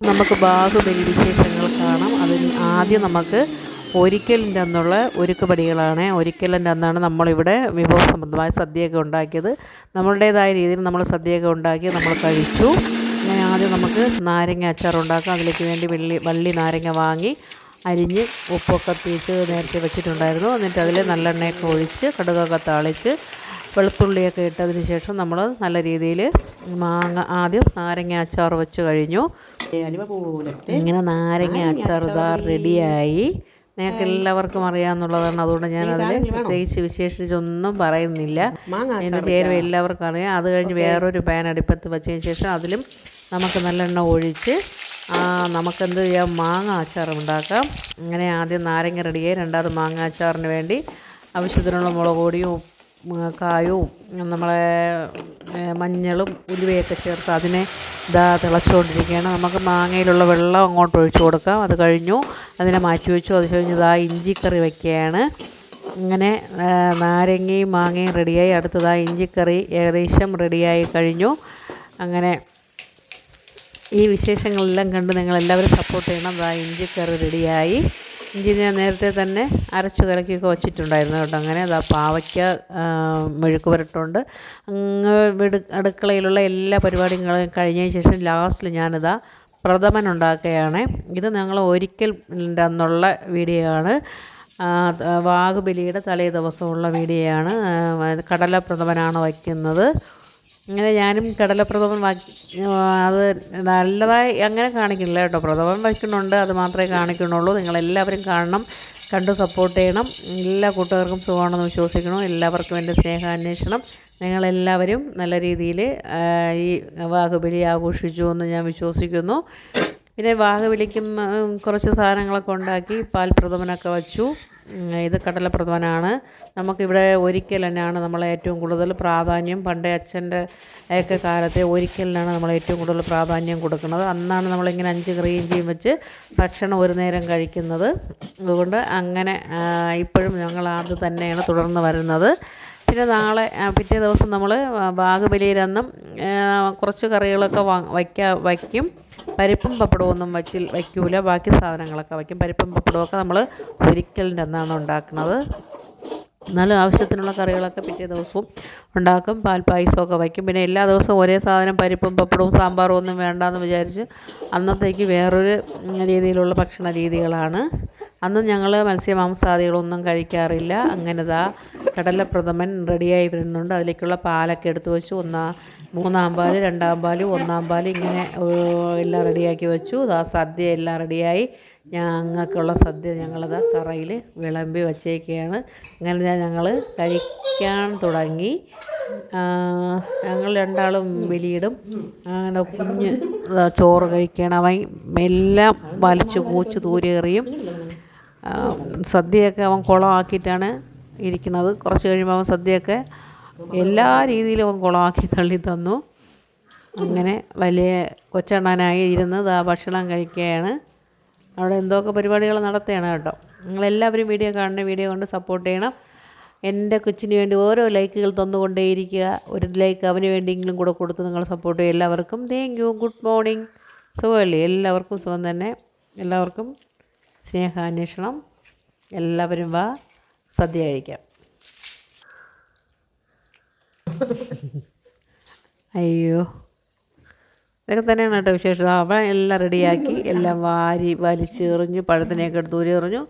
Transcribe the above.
നമുക്ക് ബാഹുബലി വിശേഷങ്ങൾ കാണാം. അതിന് ആദ്യം നമുക്ക് ഒരിക്കലിന്റെ അന്നുള്ള ഒരുക്കുപടികളാണ്. ഒരിക്കലിന്റെ അന്നാണ് നമ്മളിവിടെ വിഭവസമൃദ്ധമായ സദ്യയൊക്കെ ഉണ്ടാക്കിയത്. നമ്മളുടേതായ രീതിയിൽ നമ്മൾ സദ്യയൊക്കെ ഉണ്ടാക്കി നമ്മൾ കഴിച്ചു. അങ്ങനെ ആദ്യം നമുക്ക് നാരങ്ങ അച്ചാർ ഉണ്ടാക്കാം. അതിലേക്ക് വേണ്ടി വെള്ളി വള്ളി നാരങ്ങ വാങ്ങി അരിഞ്ഞ് ഉപ്പൊക്കെ തേച്ച് നേരത്തെ വെച്ചിട്ടുണ്ടായിരുന്നു. എന്നിട്ട് അതിൽ നല്ലെണ്ണയൊക്കെ ഒഴിച്ച് കടുകൊക്കെ താളിച്ച് വെളുത്തുള്ളിയൊക്കെ ഇട്ടതിന് ശേഷം നമ്മൾ നല്ല രീതിയിൽ മാങ്ങ ആദ്യം നാരങ്ങ അച്ചാർ വെച്ച് കഴിഞ്ഞു. ഇങ്ങനെ നാരങ്ങ അച്ചാർ ഇതാ റെഡിയായി. നിങ്ങൾക്ക് എല്ലാവർക്കും അറിയാമെന്നുള്ളതാണ് അതുകൊണ്ട് ഞാൻ അതിൽ പ്രത്യേകിച്ച് വിശേഷിച്ചൊന്നും പറയുന്നില്ല. അതിന്റെ ചേരുവ എല്ലാവർക്കും അറിയാം. അത് കഴിഞ്ഞ് വേറൊരു പാൻ അടുപ്പത്ത് വെച്ചതിന് ശേഷം അതിലും നമുക്ക് നല്ലെണ്ണ ഒഴിച്ച് ആ, നമുക്കെന്ത് ചെയ്യാം? മാങ്ങ അച്ചാർ ഉണ്ടാക്കാം. അങ്ങനെ ആദ്യം നാരങ്ങ റെഡിയായി രണ്ടാമത് മാങ്ങ അച്ചാറിന് വേണ്ടി ആവശ്യത്തിനുള്ള മുളക് പൊടിയും കായവും നമ്മളെ മഞ്ഞളും ഉലുവയൊക്കെ ചേർത്ത് അതിനെ ഇതാ തിളച്ചുകൊണ്ടിരിക്കുകയാണ് നമുക്ക് മാങ്ങയിലുള്ള വെള്ളം അങ്ങോട്ട് ഒഴിച്ചു കൊടുക്കാം. അത് കഴിഞ്ഞു. അതിനെ മാറ്റി വെച്ചു. അത് കഴിഞ്ഞ് ഇതാ ഇഞ്ചിക്കറി വയ്ക്കുകയാണ് ഇങ്ങനെ നാരങ്ങയും മാങ്ങയും റെഡിയായി. അടുത്തതാ ഇഞ്ചിക്കറി ഏകദേശം റെഡിയായി കഴിഞ്ഞു. അങ്ങനെ ഈ വിശേഷങ്ങളെല്ലാം കണ്ട് നിങ്ങളെല്ലാവരും സപ്പോർട്ട് ചെയ്യണം. ദാ ഇഞ്ചിക്കറി റെഡിയായി. ഇഞ്ചി ഞാൻ നേരത്തെ തന്നെ അരച്ചു കലക്കിയൊക്കെ വച്ചിട്ടുണ്ടായിരുന്നു കേട്ടോ. അങ്ങനെ ദാ പാവയ്ക്ക മെഴുക്ക് പുരട്ടുണ്ട് അങ്ങ് അടുക്കളയിലുള്ള എല്ലാ പരിപാടികളും കഴിഞ്ഞതിന് ശേഷം ലാസ്റ്റിൽ ഞാനിതാ പ്രഥമൻ ഉണ്ടാക്കുകയാണ് ഇത് ഞങ്ങൾ ഒരിക്കൽ അന്നുള്ള വീഡിയോ ആണ്. വാഗുബലിയുടെ തലേ ദിവസമുള്ള വീഡിയോയാണ് കടല പ്രഥമനാണ് വയ്ക്കുന്നത്. അങ്ങനെ ഞാനും കടലപ്രഥമൻ അത് നല്ലതായി അങ്ങനെ കാണിക്കുന്നില്ല കേട്ടോ. പ്രഥമൻ വയ്ക്കുന്നുണ്ട് അത് മാത്രമേ കാണിക്കുന്നുള്ളൂ. നിങ്ങളെല്ലാവരും കാണണം കണ്ട് സപ്പോർട്ട് ചെയ്യണം. എല്ലാ കൂട്ടുകാർക്കും സുഖമാണെന്ന് വിശ്വസിക്കണം എല്ലാവർക്കും എന്റെ സ്നേഹാന്വേഷണം. നിങ്ങളെല്ലാവരും നല്ല രീതിയിൽ ഈ വാഹുബലി ആഘോഷിച്ചു എന്ന് ഞാൻ വിശ്വസിക്കുന്നു. പിന്നെ വാഹബലിക്കും കുറച്ച് സാധനങ്ങളൊക്കെ ഉണ്ടാക്കി പാൽ പ്രഥമനൊക്കെ വച്ചു. ഇത് കടലപ്രധാനമാണ് നമുക്കിവിടെ ഒരിക്കൽ തന്നെയാണ് നമ്മൾ ഏറ്റവും കൂടുതൽ പ്രാധാന്യം. പണ്ടേ അച്ഛന്റെ ഒക്കെ കാലത്തെ ഒരിക്കലിനാണ് നമ്മൾ ഏറ്റവും കൂടുതൽ പ്രാധാന്യം കൊടുക്കുന്നത്. അന്നാണ് നമ്മളിങ്ങനെ അഞ്ച് കറിയും ചെയ്യും വെച്ച് ഭക്ഷണം ഒരു നേരം കഴിക്കുന്നത്. അതുകൊണ്ട് അങ്ങനെ ഇപ്പോഴും ഞങ്ങൾ അത് തന്നെയാണ് തുടർന്ന് വരുന്നത്. പിന്നെ നാളെ പിറ്റേ ദിവസം നമ്മൾ ബാഹുബലിയിലന്നും കുറച്ച് കറികളൊക്കെ വയ്ക്കാ വയ്ക്കും. പരിപ്പും പപ്പടവും ഒന്നും വച്ചിൽ വയ്ക്കൂല. ബാക്കി സാധനങ്ങളൊക്കെ വയ്ക്കും. പരിപ്പും പപ്പടമൊക്കെ നമ്മൾ ഒരിക്കലിന്റെ അന്നാണ് ഉണ്ടാക്കുന്നത്. എന്നാലും ആവശ്യത്തിനുള്ള കറികളൊക്കെ പിറ്റേ ദിവസവും ഉണ്ടാക്കും. പാൽപ്പായസമൊക്കെ വയ്ക്കും. പിന്നെ എല്ലാ ദിവസവും ഒരേ സാധനം പരിപ്പും പപ്പടവും സാമ്പാറും ഒന്നും വേണ്ടെന്ന് വിചാരിച്ച് അന്നത്തേക്ക് വേറൊരു രീതിയിലുള്ള ഭക്ഷണ രീതികളാണ്. അന്ന് ഞങ്ങൾ മത്സ്യമാംസാദികളൊന്നും കഴിക്കാറില്ല. അങ്ങനെ ദാ കടലപ്രഥമൻ റെഡിയായി വരുന്നുണ്ട്. അതിലേക്കുള്ള പാലൊക്കെ എടുത്തു വെച്ചു. ഒന്നാ മൂന്നാം പാൽ രണ്ടാം പാൽ ഒന്നാം പാൽ ഇങ്ങനെ എല്ലാം റെഡിയാക്കി വെച്ചു. ആ സദ്യ എല്ലാം റെഡിയായി. ഞങ്ങൾക്കുള്ള സദ്യ ഞങ്ങളത് തറയിൽ വിളമ്പി വച്ചേക്കുകയാണ് അങ്ങനെ ഞങ്ങൾ കഴിക്കാൻ തുടങ്ങി. ഞങ്ങൾ രണ്ടാളും വെളിയിടും അങ്ങനെ കുഞ്ഞ് ചോറ് കഴിക്കണം അവൻ എല്ലാം വലിച്ചു കൂച്ച് ദൂരേറിയും ആ, സദ്യയൊക്കെ അവൻ കുളമാക്കിയിട്ടാണ് ഇരിക്കുന്നത്. കുറച്ച് കഴിയുമ്പോൾ അവൻ സദ്യയൊക്കെ എല്ലാ രീതിയിലും അവൻ കുളമാക്കി തള്ളി തന്നു. അങ്ങനെ വലിയ കൊച്ചണ്ണനായി ഇരുന്ന് ദാ ഭക്ഷണം കഴിക്കുകയാണ്. അവിടെ എന്തൊക്കെ പരിപാടികൾ നടത്തുകയാണ് കേട്ടോ. നിങ്ങളെല്ലാവരും വീഡിയോ കാണുന്ന വീഡിയോ കൊണ്ട് സപ്പോർട്ട് ചെയ്യണം. എന്റെ കൊച്ചിന് വേണ്ടി ഓരോ ലൈക്കുകൾ തന്നുകൊണ്ടേയിരിക്കുക. ഒരു ലൈക്ക് അവന് വേണ്ടിയെങ്കിലും കൂടെ കൊടുത്ത് നിങ്ങൾ സപ്പോർട്ട് ചെയ്യും എല്ലാവർക്കും താങ്ക് യു ഗുഡ് മോർണിംഗ് സുഖമല്ലേ? എല്ലാവർക്കും സുഖം തന്നെ. എല്ലാവർക്കും സ്നേഹാന്വേഷണം എല്ലാവരും വാ സദ്യ കഴിക്കാം. അയ്യോ. ഇതൊക്കെ തന്നെയാണ് കേട്ടോ വിശേഷം. അവൻ എല്ലാം റെഡിയാക്കി എല്ലാം വാരി വലിച്ചെറിഞ്ഞു പഴത്തിനെയൊക്കെ എടുത്ത് ഊരി എറിഞ്ഞു